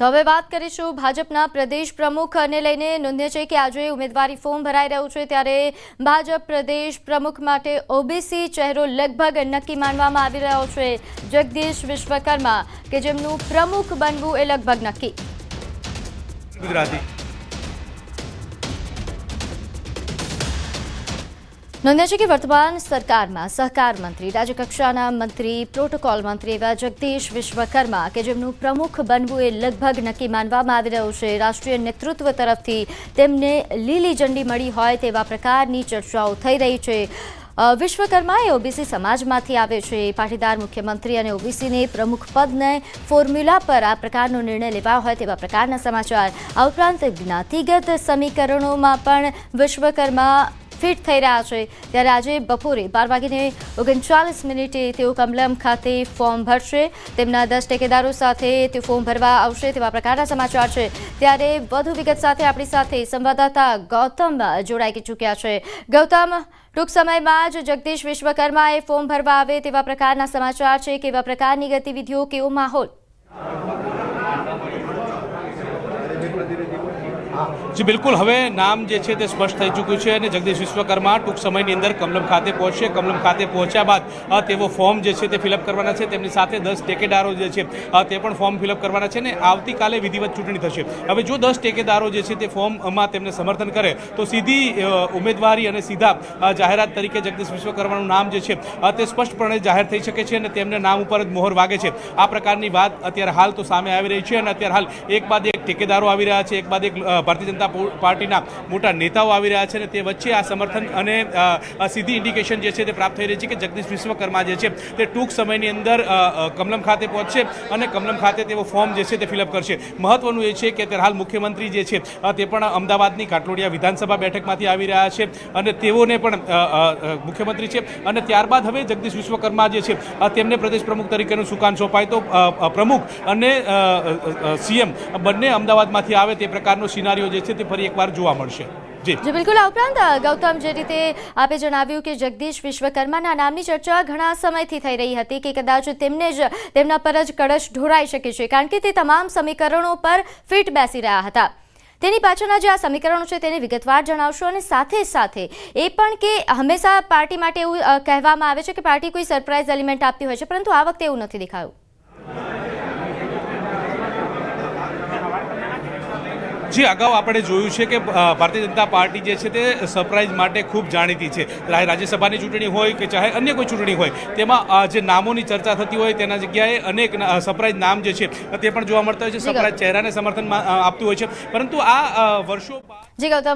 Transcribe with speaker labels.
Speaker 1: તો હવે વાત કરીશું ભાજપના પ્રદેશ પ્રમુખ અને લઈને નોંધ્ય છે કે આજે ઉમેદવારી ફોર્મ ભરાઈ રહ્યું છે ત્યારે ભાજપ પ્રદેશ પ્રમુખ માટે ઓબીસી ચહેરો લગભગ નક્કી માનવામાં આવી રહ્યો છે. જગદીશ વિશ્વકર્મા, કે જેમનું પ્રમુખ બનવું એ લગભગ નક્કી.
Speaker 2: ગુજરાતી.
Speaker 1: નોંધ્ય છે કે વર્તમાન સરકારમાં સહકાર મંત્રી, રાજ્યકક્ષાના મંત્રી, પ્રોટોકોલ મંત્રી એવા જગદીશ વિશ્વકર્મા કે જેમનું પ્રમુખ બનવું એ લગભગ નક્કી માનવામાં આવી રહ્યું છે. રાષ્ટ્રીય નેતૃત્વ તરફથી તેમને લીલી ઝંડી મળી હોય તેવા પ્રકારની ચર્ચાઓ થઈ રહી છે. વિશ્વકર્મા એ ઓબીસી સમાજમાંથી આવે છે. પાટીદાર મુખ્યમંત્રી અને ઓબીસીને પ્રમુખ પદને ફોર્મ્યુલા પર આ પ્રકારનો નિર્ણય લેવા હોય તેવા પ્રકારના સમાચાર. આ ઉપરાંત જ્ઞાતિગત સમીકરણોમાં પણ વિશ્વકર્મા ફિટ થઈ રહ્યા છે. ત્યારે આજે બપોરે બાર વાગીને ઓગણચાલીસ મિનિટે તેઓ કમલમ ખાતે ફોર્મ ભરશે. તેમના દસ ટેકેદારો સાથે તે ફોર્મ ભરવા આવશે તેવા પ્રકારના સમાચાર છે. ત્યારે વધુ વિગત સાથે આપણી સાથે સંવાદદાતા ગૌતમ જોડાઈ ચૂક્યા છે. ગૌતમ, ટૂંક સમયમાં જ જગદીશ વિશ્વકર્માએ ફોર્મ ભરવા આવે તેવા પ્રકારના સમાચાર છે. કેવા પ્રકારની ગતિવિધિઓ, કેવો માહોલ?
Speaker 2: જી, બિલકુલ. હવે નામ જે છે તે સ્પષ્ટ થઈ ચૂક્યું છે અને જગદીશ વિશ્વકર્મા ટૂંક સમયની અંદર કમલમ ખાતે પહોંચશે. કમલમ ખાતે પહોંચ્યા બાદ તેઓ ફોર્મ જે છે તે ફિલઅપ કરવાના છે. તેમની સાથે દસ ટેકેદારો જે છે તે પણ ફોર્મ ફિલઅપ કરવાના છે ને આવતીકાલે વિધિવત ચૂંટણી થશે. હવે જો દસ ટેકેદારો જે છે તે ફોર્મમાં તેમને સમર્થન કરે, તો સીધી ઉમેદવારી અને સીધા જાહેરાત તરીકે જગદીશ વિશ્વકર્માનું નામ જે છે તે સ્પષ્ટપણે જાહેર થઈ શકે છે અને તેમને નામ ઉપર જ મોહર વાગે છે. આ પ્રકારની વાત અત્યારે હાલ તો સામે આવી રહી છે અને અત્યારે હાલ એક બાદ એક ઠેકેદારો આવી રહ્યા છે. એક બાદ એક ભારતીય જનતા પાર્ટીના મોટા નેતાઓ આવી રહ્યા છે અને તે વચ્ચે આ સમર્થન અને સીધી ઇન્ડિકેશન જે છે તે પ્રાપ્ત થઈ રહી છે કે જગદીશ વિશ્વકર્મા જે છે તે ટૂંક સમયની અંદર કમલમ ખાતે પહોંચશે અને કમલમ ખાતે તેઓ ફોર્મ જે છે તે ફિલઅપ કરશે. મહત્વનું એ છે કે અત્યારે હાલ મુખ્યમંત્રી જે છે તે પણ અમદાવાદની કાટલોડિયા વિધાનસભા બેઠકમાંથી આવી રહ્યા છે અને તેઓને પણ મુખ્યમંત્રી છે અને ત્યારબાદ હવે જગદીશ વિશ્વકર્મા જે છે તેમને પ્રદેશ પ્રમુખ તરીકેનું સુકાન સોંપાય તો પ્રમુખ અને સીએમ બંને અમદાવાદમાંથી આવે તે પ્રકારનો સિનારીઓ જે છે તે ફરી એકવાર જોવા મળશે. જી.
Speaker 1: બિલકુલ. આ ઉપરાંત ગૌતમ, જે રીતે આપે જણાવ્યું કે જગદીશ વિશ્વકર્માના નામની ચર્ચા ઘણા સમયથી થઈ રહી હતી કે કદાચ તેમને જ તેમના પર જ કળશ ઢોળાઈ શકે છે, કારણ કે તે તમામ સમીકરણો પર ફિટ બેસી રહ્યા હતા. તેની પાછળના જે આ સમીકરણો છે તેને વિગતવાર જણાવશો અને સાથે સાથે એ પણ કે હંમેશા પાર્ટી માટે એવું કહેવામાં આવે છે કે પાર્ટી કોઈ સરપ્રાઇઝ એલિમેન્ટ આપતી હોય છે, પરંતુ આ વખતે એવું નથી દેખાયું.
Speaker 2: જે અગાઉ આપણે જોયું છે કે ભારતીય જનતા પાર્ટી જે છે તે સરપ્રાઇઝ માટે ખૂબ જાણીતી છે. રાજ્યસભાની ચૂંટણી હોય કે ચાહે અન્ય કોઈ ચૂંટણી હોય તેમાં જે નામોની ચર્ચા થતી હોય તેના જગ્યાએ અનેક સરપ્રાઇઝ નામ જે છે તે પણ જોવા મળતા હોય છે. સરપ્રાઇઝ ચહેરાને સમર્થન આપતું હોય છે. પરંતુ આ વર્ષો
Speaker 1: જી